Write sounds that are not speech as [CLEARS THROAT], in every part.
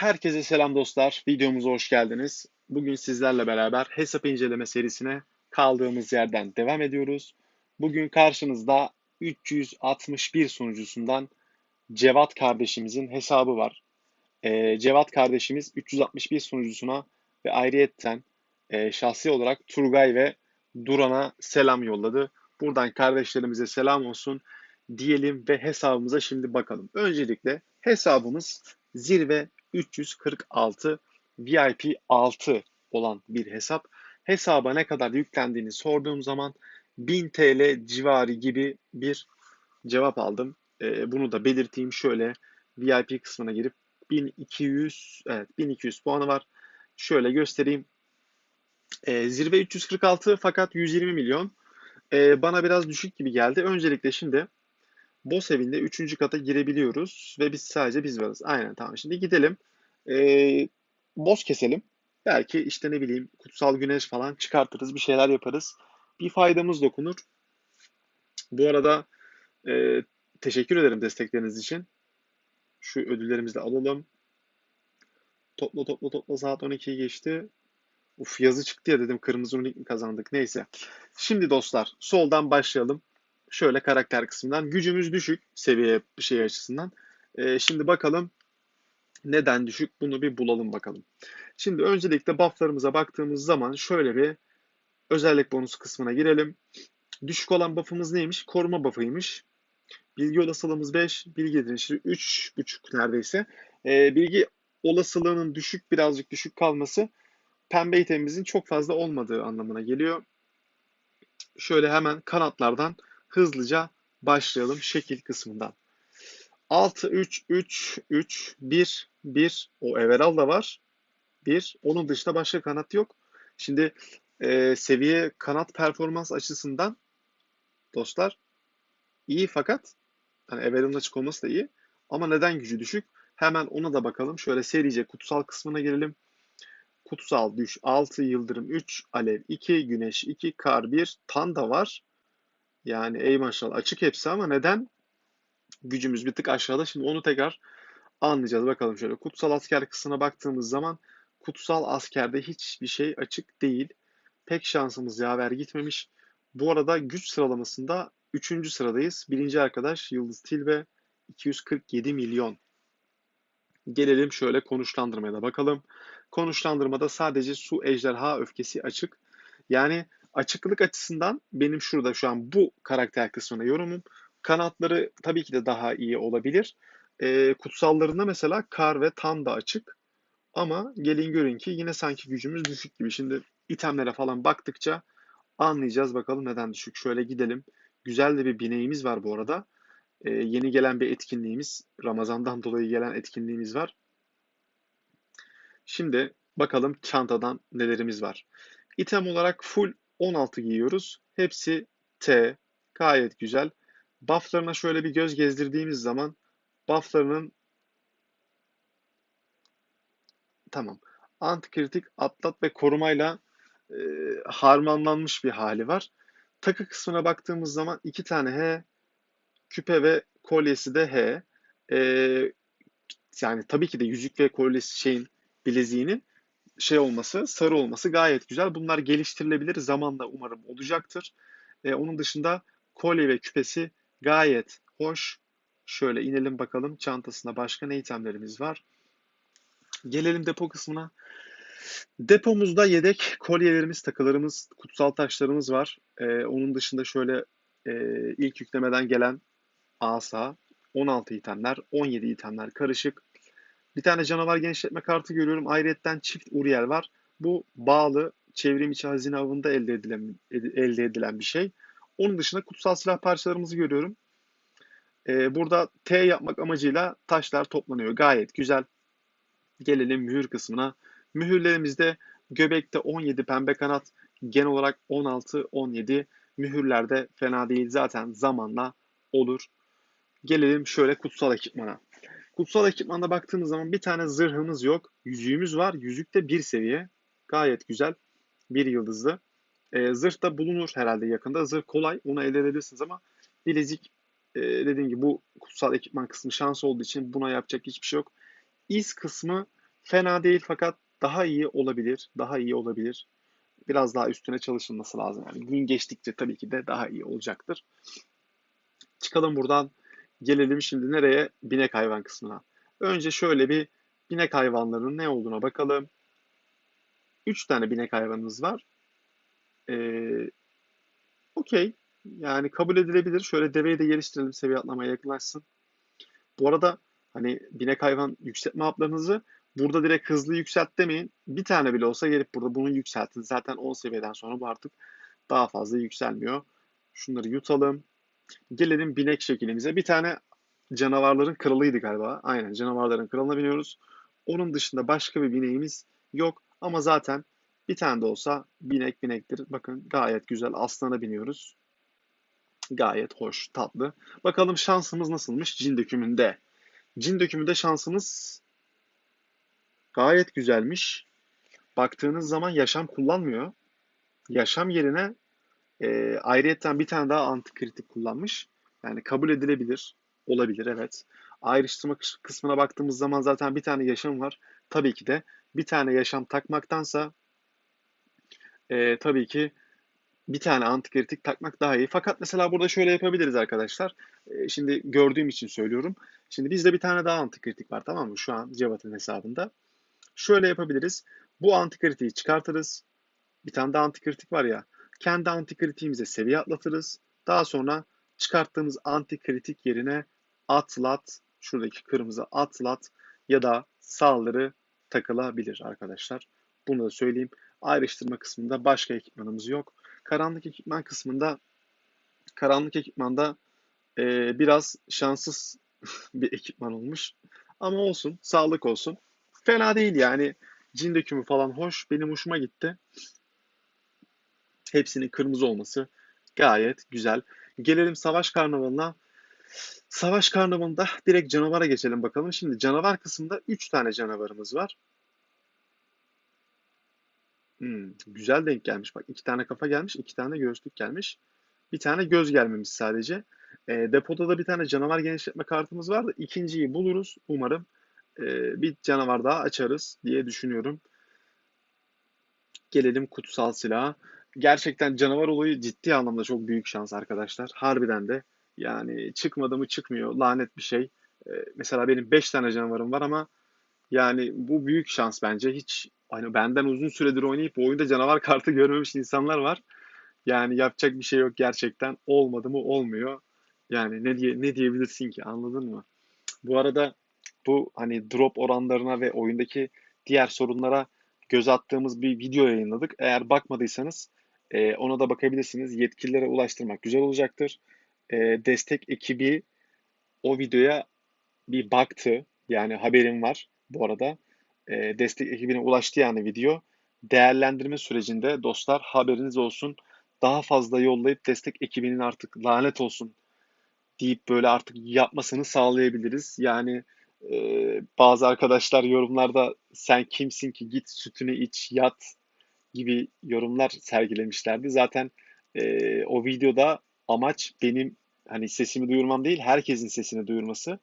Herkese selam dostlar. Videomuza hoş geldiniz. Bugün sizlerle beraber hesap inceleme serisine kaldığımız yerden devam ediyoruz. Bugün karşınızda 361 sunucusundan Cevat kardeşimizin hesabı var. Ee, Cevat kardeşimiz 361 sunucusuna ve ayrıyetten e, şahsi olarak Turgay ve Duran'a selam yolladı. Buradan kardeşlerimize selam olsun diyelim ve hesabımıza şimdi bakalım. Öncelikle hesabımız zirve 346 VIP 6 olan bir hesap. Hesaba ne kadar yüklendiğini sorduğum zaman 1000 TL civarı gibi bir cevap aldım. Ee, bunu da belirteyim şöyle VIP kısmına girip 1200 evet 1200 puanı var. Şöyle göstereyim. Ee, zirve 346 fakat 120 milyon. Ee, bana biraz düşük gibi geldi. Öncelikle şimdi Boss evinde 3. kata girebiliyoruz ve biz sadece biz varız. Aynen tamam. Şimdi gidelim. Ee, boss keselim. Belki işte ne bileyim kutsal güneş falan çıkartırız. Bir şeyler yaparız. Bir faydamız dokunur. Bu arada e, teşekkür ederim destekleriniz için. Şu ödüllerimizi de alalım. Topla topla topla saat 12'yi geçti. Uf yazı çıktı ya dedim kırmızı unik mi kazandık neyse. Şimdi dostlar soldan başlayalım şöyle karakter kısmından. Gücümüz düşük seviye şey açısından. E, şimdi bakalım neden düşük bunu bir bulalım bakalım. Şimdi öncelikle bufflarımıza baktığımız zaman şöyle bir özellik bonus kısmına girelim. Düşük olan buff'ımız neymiş? Koruma buff'ıymış. Bilgi olasılığımız 5, bilgi direnişi 3.5 neredeyse. E, bilgi olasılığının düşük birazcık düşük kalması pembe itemimizin çok fazla olmadığı anlamına geliyor. Şöyle hemen kanatlardan hızlıca başlayalım şekil kısmından. 6, 3, 3, 3, 1, 1. O Everal da var. 1. Onun dışında başka kanat yok. Şimdi e, seviye kanat performans açısından dostlar iyi fakat hani Everal'ın açık olması da iyi. Ama neden gücü düşük? Hemen ona da bakalım. Şöyle serice kutsal kısmına gelelim. Kutsal düş 6, yıldırım 3, alev 2, güneş 2, kar 1, tan da var. Yani ey maşallah açık hepsi ama neden? Gücümüz bir tık aşağıda. Şimdi onu tekrar anlayacağız. Bakalım şöyle kutsal asker kısmına baktığımız zaman kutsal askerde hiçbir şey açık değil. Pek şansımız yaver gitmemiş. Bu arada güç sıralamasında 3. sıradayız. Birinci arkadaş Yıldız Tilbe 247 milyon. Gelelim şöyle konuşlandırmaya da bakalım. Konuşlandırmada sadece su ejderha öfkesi açık. Yani Açıklık açısından benim şurada şu an bu karakter kısmına yorumum. Kanatları tabii ki de daha iyi olabilir. E, kutsallarında mesela kar ve tan da açık. Ama gelin görün ki yine sanki gücümüz düşük gibi. Şimdi itemlere falan baktıkça anlayacağız bakalım neden düşük. Şöyle gidelim. Güzel de bir bineğimiz var bu arada. E, yeni gelen bir etkinliğimiz. Ramazan'dan dolayı gelen etkinliğimiz var. Şimdi bakalım çantadan nelerimiz var. İtem olarak full 16 giyiyoruz. Hepsi T. Gayet güzel. Bufflarına şöyle bir göz gezdirdiğimiz zaman bufflarının tamam. Antikritik, atlat ve korumayla e, harmanlanmış bir hali var. Takı kısmına baktığımız zaman iki tane H, küpe ve kolyesi de H. E, yani tabii ki de yüzük ve kolyesi şeyin bileziğinin şey olması, sarı olması gayet güzel. Bunlar geliştirilebilir. Zamanla umarım olacaktır. E, onun dışında kolye ve küpesi gayet hoş. Şöyle inelim bakalım çantasında başka ne itemlerimiz var. Gelelim depo kısmına. Depomuzda yedek kolyelerimiz, takılarımız, kutsal taşlarımız var. Ee, onun dışında şöyle e, ilk yüklemeden gelen asa, 16 itemler, 17 itemler karışık. Bir tane canavar genişletme kartı görüyorum. Ayrıyetten çift Uriel var. Bu bağlı çevrim içi hazine avında elde edilen, elde edilen bir şey. Onun dışında kutsal silah parçalarımızı görüyorum. Ee, burada T yapmak amacıyla taşlar toplanıyor. Gayet güzel. Gelelim mühür kısmına. Mühürlerimizde göbekte 17 pembe kanat, genel olarak 16-17 mühürlerde fena değil. Zaten zamanla olur. Gelelim şöyle kutsal ekipmana. Kutsal ekipmanda baktığımız zaman bir tane zırhımız yok. Yüzüğümüz var. Yüzük de bir seviye. Gayet güzel. Bir yıldızlı. E, zırh da bulunur herhalde yakında. Zırh kolay. Onu elde edebilirsiniz ama bilezik e, dediğim gibi bu kutsal ekipman kısmı şans olduğu için buna yapacak hiçbir şey yok. İz kısmı Fena değil fakat daha iyi olabilir. Daha iyi olabilir. Biraz daha üstüne çalışılması lazım. Yani gün geçtikçe tabii ki de daha iyi olacaktır. Çıkalım buradan. Gelelim şimdi nereye? Binek hayvan kısmına. Önce şöyle bir binek hayvanlarının ne olduğuna bakalım. Üç tane binek hayvanımız var. Ee, Okey. Yani kabul edilebilir. Şöyle deveyi de geliştirelim seviye atlamaya yaklaşsın. Bu arada hani binek hayvan yükseltme haplarınızı burada direkt hızlı yükselt demeyin. Bir tane bile olsa gelip burada bunu yükseltin. Zaten 10 seviyeden sonra bu artık daha fazla yükselmiyor. Şunları yutalım. Gelelim binek şeklimize. Bir tane canavarların kralıydı galiba. Aynen canavarların kralına biniyoruz. Onun dışında başka bir bineğimiz yok. Ama zaten bir tane de olsa binek binektir. Bakın gayet güzel aslana biniyoruz. Gayet hoş, tatlı. Bakalım şansımız nasılmış cin dökümünde. Cin dökümünde şansımız gayet güzelmiş. Baktığınız zaman yaşam kullanmıyor. Yaşam yerine e, ayrıyetten bir tane daha antikritik kullanmış. Yani kabul edilebilir. Olabilir evet. Ayrıştırma kısmına baktığımız zaman zaten bir tane yaşam var. Tabii ki de bir tane yaşam takmaktansa e, tabii ki bir tane antikritik takmak daha iyi. Fakat mesela burada şöyle yapabiliriz arkadaşlar. E, şimdi gördüğüm için söylüyorum. Şimdi bizde bir tane daha antikritik var tamam mı? Şu an Cevat'ın hesabında. Şöyle yapabiliriz. Bu antikritiği çıkartırız. Bir tane daha antikritik var ya. Kendi antikritiğimize seviye atlatırız. Daha sonra çıkarttığımız antikritik yerine atlat, şuradaki kırmızı atlat ya da saldırı takılabilir arkadaşlar. Bunu da söyleyeyim. Ayrıştırma kısmında başka ekipmanımız yok. Karanlık ekipman kısmında karanlık ekipmanda e, biraz şanssız [LAUGHS] bir ekipman olmuş. Ama olsun, sağlık olsun. Fena değil yani. Cin dökümü falan hoş. Benim hoşuma gitti. Hepsinin kırmızı olması gayet güzel. Gelelim savaş karnavalına. Savaş karnavalında direkt canavara geçelim bakalım. Şimdi canavar kısmında 3 tane canavarımız var. Hmm, güzel denk gelmiş. Bak iki tane kafa gelmiş, iki tane göğüslük gelmiş. Bir tane göz gelmemiş sadece. E, depoda da bir tane canavar genişletme kartımız var da ikinciyi buluruz umarım. E, bir canavar daha açarız diye düşünüyorum. Gelelim kutsal silaha. Gerçekten canavar olayı ciddi anlamda çok büyük şans arkadaşlar. Harbiden de. Yani çıkmadı mı çıkmıyor. Lanet bir şey. E, mesela benim 5 tane canavarım var ama yani bu büyük şans bence. Hiç hani benden uzun süredir oynayıp oyunda canavar [LAUGHS] kartı görmemiş insanlar var. Yani yapacak bir şey yok gerçekten. Olmadı mı olmuyor. Yani ne diye ne diyebilirsin ki anladın mı? Bu arada bu hani drop oranlarına ve oyundaki diğer sorunlara göz attığımız bir video yayınladık. Eğer bakmadıysanız e, ona da bakabilirsiniz. Yetkililere ulaştırmak güzel olacaktır. E, destek ekibi o videoya bir baktı. Yani haberim var bu arada. E, destek ekibine ulaştı yani video. Değerlendirme sürecinde dostlar haberiniz olsun. Daha fazla yollayıp destek ekibinin artık lanet olsun deyip böyle artık yapmasını sağlayabiliriz. Yani e, bazı arkadaşlar yorumlarda sen kimsin ki git sütünü iç yat gibi yorumlar sergilemişlerdi. Zaten e, o videoda amaç benim hani sesimi duyurmam değil herkesin sesini duyurması.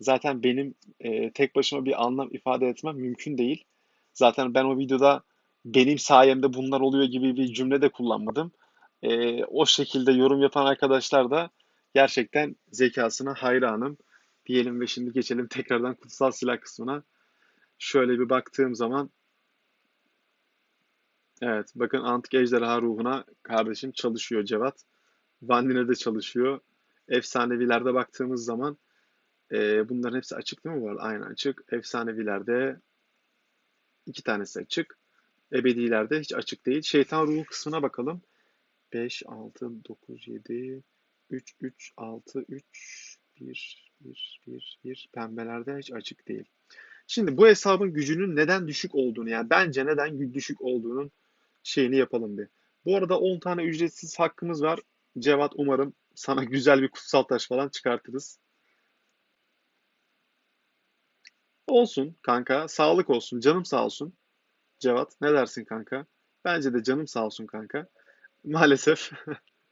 Zaten benim e, tek başıma bir anlam ifade etmem mümkün değil. Zaten ben o videoda benim sayemde bunlar oluyor gibi bir cümle de kullanmadım. E, o şekilde yorum yapan arkadaşlar da gerçekten zekasına hayranım diyelim ve şimdi geçelim tekrardan kutsal silah kısmına. Şöyle bir baktığım zaman evet bakın antik ejderha ruhuna kardeşim çalışıyor Cevat. Vandine de çalışıyor. Efsanevilerde baktığımız zaman e, bunların hepsi açık değil mi bu arada? Aynen açık. Efsanevilerde iki tanesi açık. Ebedilerde hiç açık değil. Şeytan ruhu kısmına bakalım. 5, 6, 9, 7, 3, 3, 6, 3, 1, 1, 1, 1. Pembelerde hiç açık değil. Şimdi bu hesabın gücünün neden düşük olduğunu yani bence neden düşük olduğunun şeyini yapalım bir. Bu arada 10 tane ücretsiz hakkımız var. Cevat umarım sana güzel bir kutsal taş falan çıkartırız. Olsun kanka. Sağlık olsun. Canım sağ olsun. Cevat ne dersin kanka? Bence de canım sağ olsun kanka. [LAUGHS] Maalesef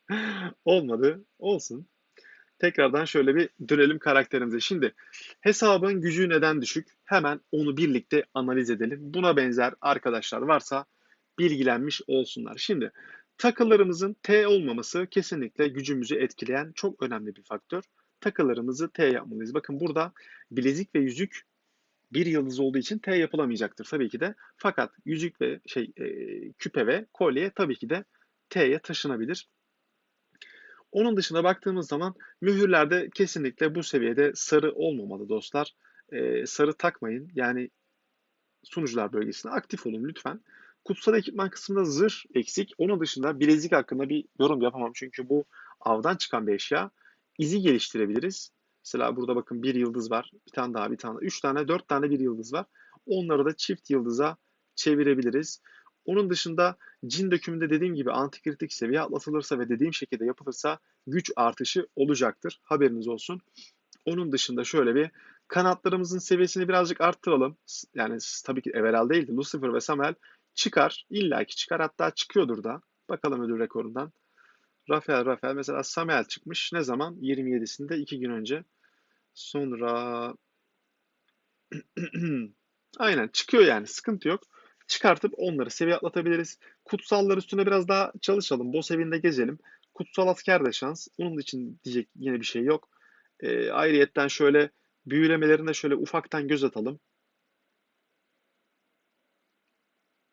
[LAUGHS] olmadı. Olsun. tekrardan şöyle bir dönelim karakterimize. Şimdi hesabın gücü neden düşük? Hemen onu birlikte analiz edelim. Buna benzer arkadaşlar varsa bilgilenmiş olsunlar. Şimdi takılarımızın T olmaması kesinlikle gücümüzü etkileyen çok önemli bir faktör. Takılarımızı T yapmalıyız. Bakın burada bilezik ve yüzük bir yıldız olduğu için T yapılamayacaktır tabii ki de. Fakat yüzük ve şey e, küpe ve kolye tabii ki de T'ye taşınabilir. Onun dışında baktığımız zaman mühürlerde kesinlikle bu seviyede sarı olmamalı dostlar. E, sarı takmayın. Yani sunucular bölgesinde aktif olun lütfen. Kutsal ekipman kısmında zırh eksik. Onun dışında bilezik hakkında bir yorum yapamam. Çünkü bu avdan çıkan bir eşya. İzi geliştirebiliriz. Mesela burada bakın bir yıldız var. Bir tane daha, bir tane. Üç tane, dört tane bir yıldız var. Onları da çift yıldıza çevirebiliriz. Onun dışında cin dökümünde dediğim gibi antikritik seviye atlatılırsa ve dediğim şekilde yapılırsa güç artışı olacaktır. Haberiniz olsun. Onun dışında şöyle bir kanatlarımızın seviyesini birazcık arttıralım. Yani tabii ki Everal değil de Lucifer ve Samuel çıkar. İlla ki çıkar. Hatta çıkıyordur da. Bakalım ödül rekorundan. Rafael Rafael mesela Samuel çıkmış. Ne zaman? 27'sinde 2 gün önce. Sonra [CLEARS THROAT] aynen çıkıyor yani sıkıntı yok. Çıkartıp onları seviye atlatabiliriz. Kutsallar üstüne biraz daha çalışalım. Boss evinde gezelim. Kutsal asker de şans. Onun için diyecek yine bir şey yok. E, ayrıyetten şöyle büyülemelerine şöyle ufaktan göz atalım.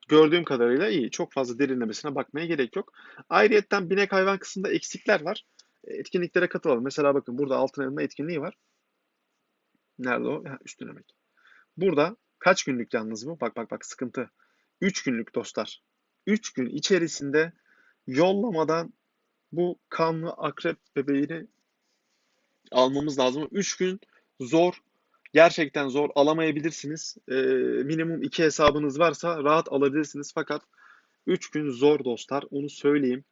Gördüğüm kadarıyla iyi. Çok fazla derinlemesine bakmaya gerek yok. Ayrıyetten binek hayvan kısmında eksikler var. Etkinliklere katılalım. Mesela bakın burada altın elma etkinliği var. Nerede o? Ha, üstün emek. Burada kaç günlük yalnız bu? Bak bak bak sıkıntı. 3 günlük dostlar. 3 gün içerisinde yollamadan bu kanlı akrep bebeğini almamız lazım. 3 gün zor. Gerçekten zor. Alamayabilirsiniz. Ee, minimum 2 hesabınız varsa rahat alabilirsiniz. Fakat 3 gün zor dostlar. Onu söyleyeyim.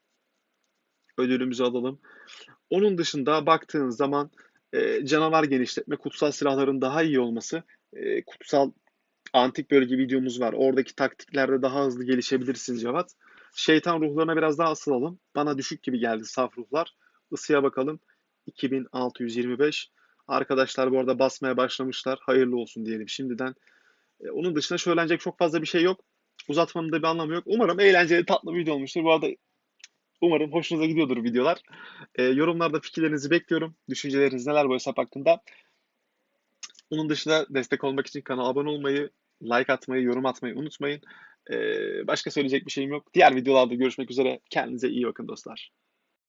Ödülümüzü alalım. Onun dışında baktığınız zaman e, canavar genişletme, kutsal silahların daha iyi olması, e, kutsal antik bölge videomuz var. Oradaki taktiklerde daha hızlı gelişebilirsiniz Cevat. Şeytan ruhlarına biraz daha asılalım. Bana düşük gibi geldi saf ruhlar. Isıya bakalım. 2625. Arkadaşlar bu arada basmaya başlamışlar. Hayırlı olsun diyelim şimdiden. E, onun dışında söylenecek çok fazla bir şey yok. Uzatmanın da bir anlamı yok. Umarım eğlenceli tatlı bir video olmuştur. Bu arada umarım hoşunuza gidiyordur videolar. E, yorumlarda fikirlerinizi bekliyorum. Düşünceleriniz neler bu hesap hakkında. Onun dışında destek olmak için kanala abone olmayı, like atmayı, yorum atmayı unutmayın. Ee, başka söyleyecek bir şeyim yok. Diğer videolarda görüşmek üzere. Kendinize iyi bakın dostlar.